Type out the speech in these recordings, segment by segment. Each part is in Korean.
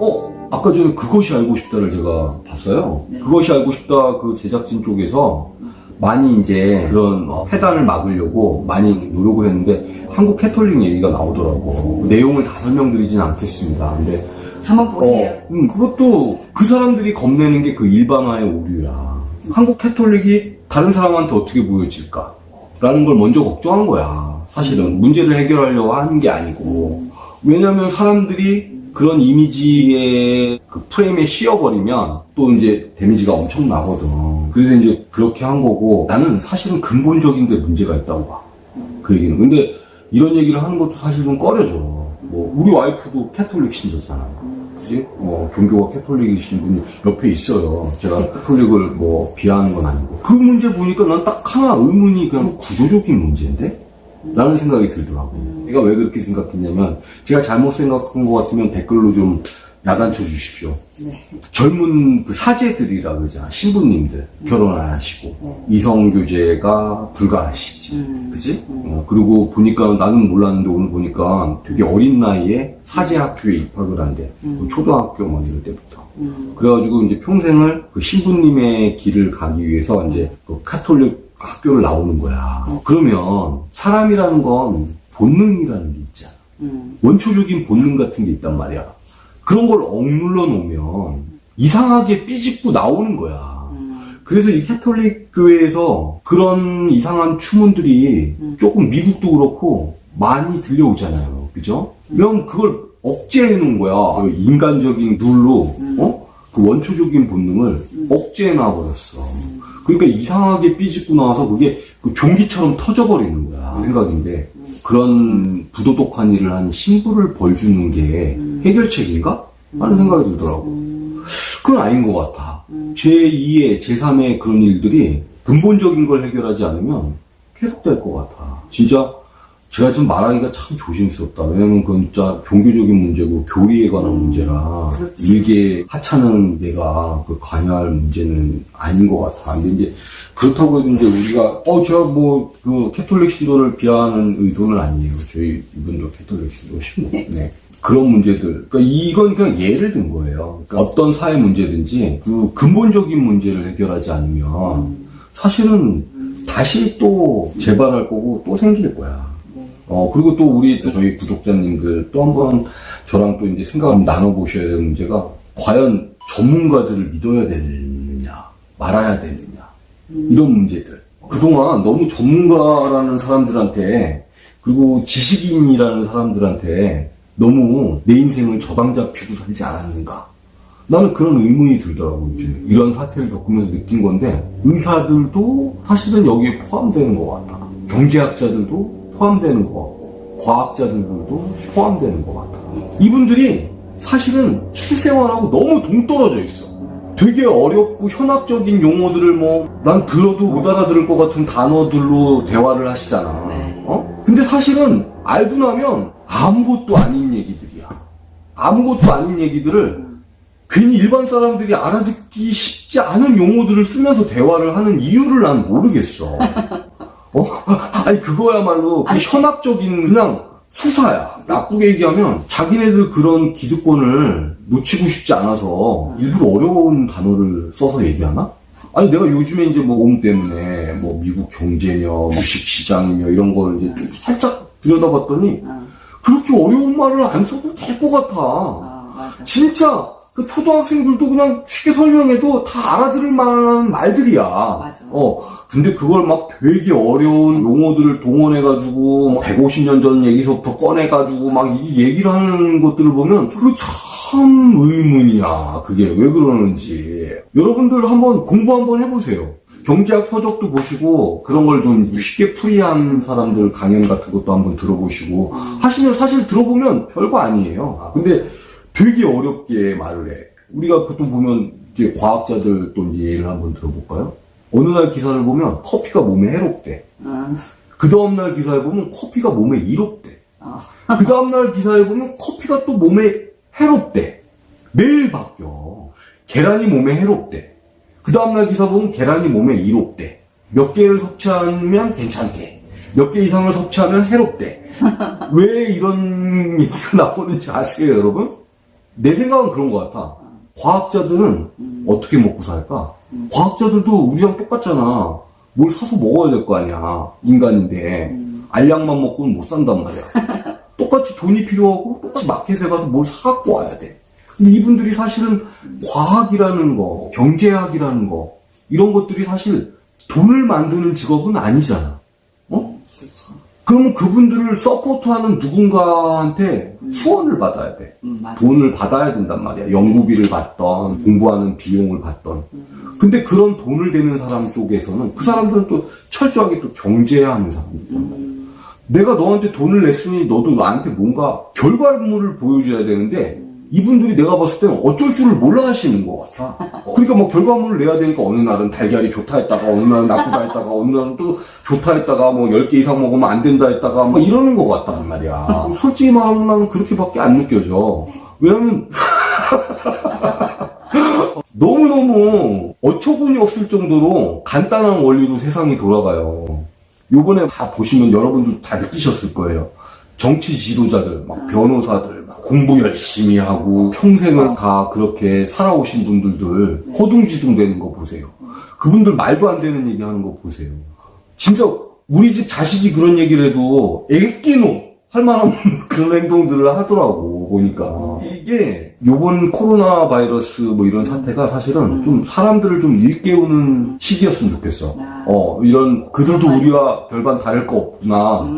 어, 아까 전에 그것이 알고 싶다를 제가 봤어요. 네. 그것이 알고 싶다 그 제작진 쪽에서 많이 이제 그런 어, 폐단을 막으려고 많이 노력을 했는데 한국 캐톨릭 얘기가 나오더라고. 내용을 다 설명드리진 않겠습니다. 근데 한번 보세요. 어, 음, 그것도 그 사람들이 겁내는 게 그 일반화의 오류야. 한국 캐톨릭이 다른 사람한테 어떻게 보여질까? 라는 걸 먼저 걱정한 거야. 사실은 문제를 해결하려고 하는 게 아니고. 왜냐면 사람들이 그런 이미지의 그 프레임에 씌어버리면 또 이제 데미지가 엄청 나거든. 그래서 이제 그렇게 한 거고 나는 사실은 근본적인 데 문제가 있다고 봐. 그 얘기는. 근데 이런 얘기를 하는 것도 사실 좀 꺼려져. 뭐 우리 와이프도 캐톨릭 신자잖아. 그지? 뭐 종교가 캐톨릭이신 분이 옆에 있어요. 제가 캐톨릭을 뭐 비하하는 건 아니고. 그 문제 보니까 난 딱 하나 의문이 그냥 구조적인 문제인데? 라는 생각이 들더라고. 내가 왜 그렇게 생각했냐면, 제가 잘못 생각한 것 같으면 댓글로 좀 야단쳐 주십시오. 네. 젊은 그 사제들이라 그러잖아. 신부님들. 결혼 안 하시고. 네. 이성교제가 불가하시지. 음. 그지? 어, 그리고 보니까 나는 몰랐는데 오늘 보니까 되게 어린 나이에 사제 학교에 입학을 한대. 그 초등학교 뭐 이럴 때부터. 음. 그래가지고 이제 평생을 그 신부님의 길을 가기 위해서 이제 그 카톨릭 학교를 나오는 거야. 그러면 사람이라는 건 본능이라는 게 있잖아. 음. 원초적인 본능 같은 게 있단 말이야. 그런 걸 억눌러 놓으면 이상하게 삐집고 나오는 거야. 음. 그래서 이 캐톨릭 교회에서 그런 이상한 추문들이 조금 미국도 그렇고 많이 들려오잖아요. 그죠? 그럼 그걸 억제해 놓은 거야. 그 인간적인 룰로, 어? 그 원초적인 본능을 억제해 놔버렸어. 그러니까 이상하게 삐집고 나와서 그게 그 종기처럼 터져버리는 거야. 생각인데. 그런 부도덕한 일을 한 신부를 벌 주는 게 해결책인가? 하는 생각이 들더라고. 그건 아닌 것 같아. 제2의, 제3의 그런 일들이 근본적인 걸 해결하지 않으면 계속될 것 같아. 진짜 제가 좀 말하기가 참 조심스럽다. 왜냐면 그건 진짜 종교적인 문제고 교리에 관한 문제라 그렇지. 일개 하찮은 내가 그 관여할 문제는 아닌 것 같아. 근데 이제 그렇다고 해도 이제 우리가 어 제가 뭐 그 캐톨릭 신도를 비하하는 의도는 아니에요. 저희 이분도 캐톨릭 신도시고 네. 그런 문제들. 그러니까 이건 그냥 예를 든 거예요. 그러니까 어떤 사회 문제든지 그 근본적인 문제를 해결하지 않으면 사실은 다시 또 재발할 거고 또 생길 거야. 어, 그리고 또 우리 또 저희 구독자님들 또 한번 저랑 또 이제 생각을 나눠보셔야 되는 문제가 과연 전문가들을 믿어야 되느냐, 말아야 되느냐, 이런 문제들. 그동안 너무 전문가라는 사람들한테 그리고 지식인이라는 사람들한테 너무 내 인생을 저당 잡히고 살지 않았는가. 나는 그런 의문이 들더라고, 요즘에. 이런 사태를 겪으면서 느낀 건데, 의사들도 사실은 여기에 포함되는 것 같다. 경제학자들도 포함되는 것 같고, 과학자들도 포함되는 것 같다. 이분들이 사실은 실생활하고 너무 동떨어져 있어. 되게 어렵고 현학적인 용어들을 뭐, 난 들어도 못 알아들을 것 같은 단어들로 대화를 하시잖아. 네. 어? 근데 사실은 알고 나면 아무것도 아닌 얘기들이야. 아무것도 아닌 얘기들을 괜히 일반 사람들이 알아듣기 쉽지 않은 용어들을 쓰면서 대화를 하는 이유를 난 모르겠어. 어? 아니, 그거야말로 그 아니, 현학적인 그냥 수사야. 나쁘게 얘기하면 자기네들 그런 기득권을 놓치고 싶지 않아서 일부러 어려운 단어를 써서 얘기하나? 아니, 내가 요즘에 이제 뭐 옴 때문에 뭐 미국 경제며 주식 시장이며 이런 걸 이제 좀 살짝 들여다봤더니 어. 그렇게 어려운 말을 안 써도 될 것 같아. 어, 맞아. 진짜 그 초등학생들도 그냥 쉽게 설명해도 다 알아들을 만한 말들이야. 맞아. 어. 근데 그걸 막 되게 어려운 용어들을 동원해가지고 150년 전 얘기서부터 꺼내가지고 막 이 얘기를 하는 것들을 보면 그 참 의문이야. 그게 왜 그러는지. 여러분들 한번 공부 한번 해보세요. 경제학 서적도 보시고 그런 걸 좀 쉽게 풀이한 사람들 강연 같은 것도 한번 들어보시고 하시면 사실 들어보면 별거 아니에요. 근데 되게 어렵게 말을 해. 우리가 보통 보면 이제 과학자들 또 이제 예를 한번 들어볼까요? 어느 날 기사를 보면 커피가 몸에 해롭대. 어. 그 다음날 기사에 보면 커피가 몸에 이롭대. 어. 그 다음날 기사에 보면 커피가 또 몸에 해롭대. 매일 바뀌어. 계란이 몸에 해롭대. 그 다음날 기사 보면 계란이 몸에 이롭대. 몇 개를 섭취하면 괜찮대. 몇 개 이상을 섭취하면 해롭대. 왜 이런 얘기가 나오는지 아세요, 여러분? 내 생각은 그런 것 같아. 과학자들은 어떻게 먹고 살까? 과학자들도 우리랑 똑같잖아. 뭘 사서 먹어야 될 거 아니야. 인간인데. 알약만 먹고는 못 산단 말이야. 똑같이 돈이 필요하고 똑같이 마켓에 가서 뭘 사갖고 와야 돼. 근데 이분들이 사실은 과학이라는 거, 경제학이라는 거, 이런 것들이 사실 돈을 만드는 직업은 아니잖아. 그러면 그분들을 서포트하는 누군가한테 후원을 받아야 돼. 음, 맞아. 돈을 받아야 된단 말이야. 연구비를 받던, 공부하는 비용을 받던. 근데 그런 돈을 대는 사람 쪽에서는 그 사람들은 또 철저하게 또 경제하는 사람들이란 말이야. 내가 너한테 돈을 냈으니 너도 나한테 뭔가 결과물을 보여줘야 되는데 이분들이 내가 봤을 때는 어쩔 줄을 몰라 하시는 것 같아. 그러니까 뭐 결과물을 내야 되니까 어느 날은 달걀이 좋다 했다가 어느 날은 나쁘다 했다가 어느 날은 또 좋다 했다가 뭐 10개 이상 먹으면 안 된다 했다가 뭐 이러는 것 같단 말이야. 솔직히 말하면 나는 그렇게밖에 안 느껴져. 왜냐면 너무너무 어처구니 없을 정도로 간단한 원리로 세상이 돌아가요. 요번에 다 보시면 여러분도 다 느끼셨을 거예요. 정치 지도자들, 막 변호사들, 막 공부 열심히 하고 평생을 다 그렇게 살아오신 분들들 허둥지둥 되는 거 보세요. 그분들 말도 안 되는 얘기 하는 거 보세요. 진짜 우리 집 자식이 그런 얘기를 해도 애끼노 할 만한 그런 행동들을 하더라고 보니까 이게 요번 코로나 바이러스 뭐 이런 사태가 사실은 좀 사람들을 좀 일깨우는 시기였으면 좋겠어. 아. 어 이런 그들도 우리와 별반 다를 거 없구나.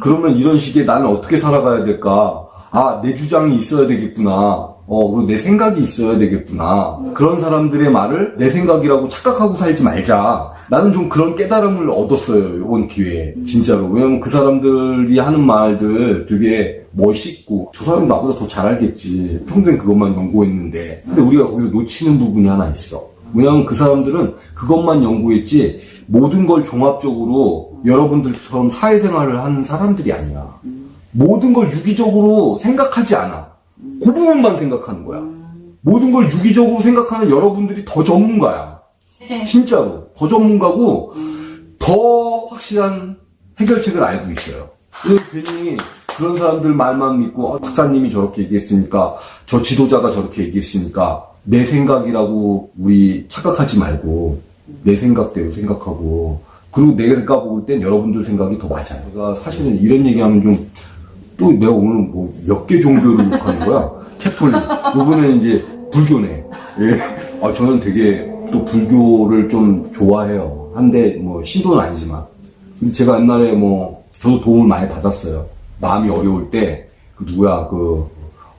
그러면 이런 시기에 나는 어떻게 살아가야 될까? 아 내 주장이 있어야 되겠구나. 어, 내 생각이 있어야 되겠구나. 그런 사람들의 말을 내 생각이라고 착각하고 살지 말자. 나는 좀 그런 깨달음을 얻었어요, 이번 기회에. 진짜로. 왜냐면 그 사람들이 하는 말들 되게 멋있고, 저 사람 나보다 더 잘 알겠지. 평생 그것만 연구했는데. 근데 우리가 거기서 놓치는 부분이 하나 있어. 왜냐면 그 사람들은 그것만 연구했지, 모든 걸 종합적으로 여러분들처럼 사회생활을 하는 사람들이 아니야. 모든 걸 유기적으로 생각하지 않아. 그 부분만 생각하는 거야. 모든 걸 유기적으로 생각하는 여러분들이 더 전문가야. 진짜로. 더 전문가고, 더 확실한 해결책을 알고 있어요. 그래서 괜히 그런 사람들 말만 믿고, 어, 박사님이 저렇게 얘기했으니까, 저 지도자가 저렇게 얘기했으니까, 내 생각이라고 우리 착각하지 말고, 내 생각대로 생각하고, 그리고 내가 볼 땐 여러분들 생각이 더 맞아요. 제가 사실은 이런 얘기하면 좀, 또 내가 오늘 뭐 몇 개 종교를 욕하는 거야? 캐톨릭. 요번에 이제 불교네. 예. 아, 저는 되게 또 불교를 좀 좋아해요. 한데 뭐 신도는 아니지만. 제가 옛날에 뭐 저도 도움을 많이 받았어요. 마음이 어려울 때 그 누구야 그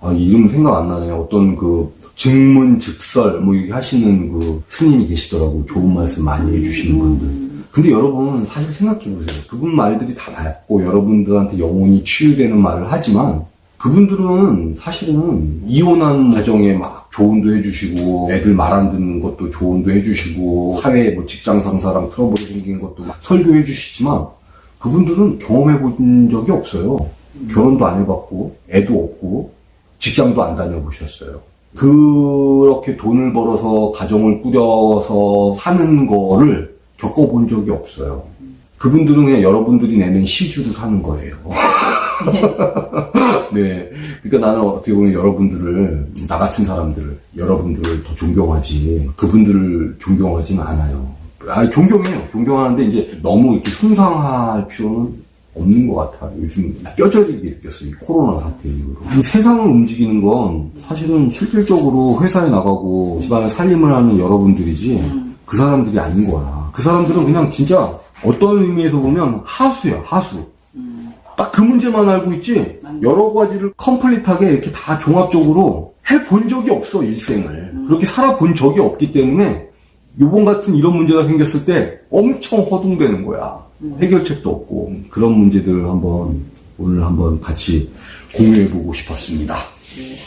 아, 이름 생각 안 나네. 어떤 그 증문 즉설 뭐 이렇게 하시는 그 스님이 계시더라고. 좋은 말씀 많이 해주시는 분들. 근데 여러분 사실 생각해보세요. 그분 말들이 다 맞고 여러분들한테 영혼이 치유되는 말을 하지만 그분들은 사실은 이혼한 가정에 막 조언도 해주시고 애들 말 안 듣는 것도 조언도 해주시고 사회 뭐 직장 상사랑 트러블이 생긴 것도 막 설교해 주시지만 그분들은 경험해 본 적이 없어요. 결혼도 안 해봤고 애도 없고 직장도 안 다녀보셨어요. 그렇게 돈을 벌어서 가정을 꾸려서 사는 거를 겪어본 적이 없어요. 그분들은 그냥 여러분들이 내는 시주로 사는 거예요. 네. 그러니까 나는 어떻게 보면 여러분들을, 나 같은 사람들을, 여러분들을 더 존경하지, 그분들을 존경하지는 않아요. 아, 존경해요. 존경하는데 이제 너무 이렇게 숭상할 필요는 없는 것 같아. 요즘 뼈저리게 느꼈어요. 이 코로나 사태 이후로. 이 세상을 움직이는 건 사실은 실질적으로 회사에 나가고 집안에 살림을 하는 여러분들이지 그 사람들이 아닌 거야. 그 사람들은 그냥 진짜 어떤 의미에서 보면 하수야, 하수. 딱그 문제만 알고 있지 여러 가지를 컴플릿하게 이렇게 다 종합적으로 해본 적이 없어 일생을. 그렇게 살아본 적이 없기 때문에 요번 같은 이런 문제가 생겼을 때 엄청 허둥대는 거야. 해결책도 없고. 그런 문제들을 한번 오늘 한번 같이 공유해보고 싶었습니다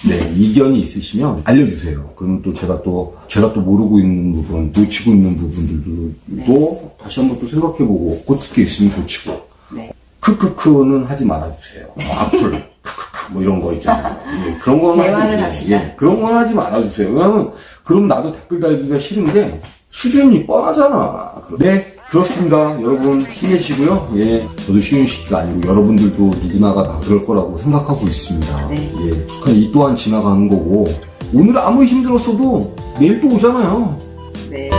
네 이견이 있으시면 알려주세요 그럼 또 제가 또 제가 또 모르고 있는 부분 놓치고 있는 부분들도 또 다시 한번 또 생각해보고 고칠 게 있으면 고치고 네. 크크크는 하지 말아주세요. 뭐 악플, 크크크, 뭐 이런 거 있잖아요. 예, 그런 건 대화를 하지, 합시다. 예, 그런 건 하지 말아주세요. 왜냐면, 그럼 나도 댓글 달기가 싫은 게, 수준이 뻔하잖아. 네, 그렇습니다. 여러분 힘내시고요. 예, 저도 쉬운 시기가 아니고 여러분들도 누구나가 다 그럴 거라고 생각하고 있습니다. 네. 예, 북한 이 또한 지나가는 거고 오늘 아무리 힘들었어도 내일 또 오잖아요. 네.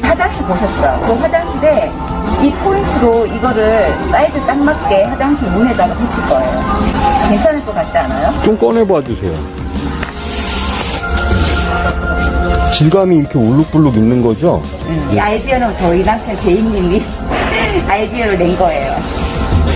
화장실 보셨죠? 그 화장실에 이 포인트로 이거를 사이즈 딱 맞게 화장실 문에다가 붙일 거예요. 괜찮을 것 같지 않아요? 좀 꺼내봐 주세요. 질감이 이렇게 울룩불룩 있는 거죠? 이 아이디어는 저희 남편 제이님이 아이디어를 낸 거예요.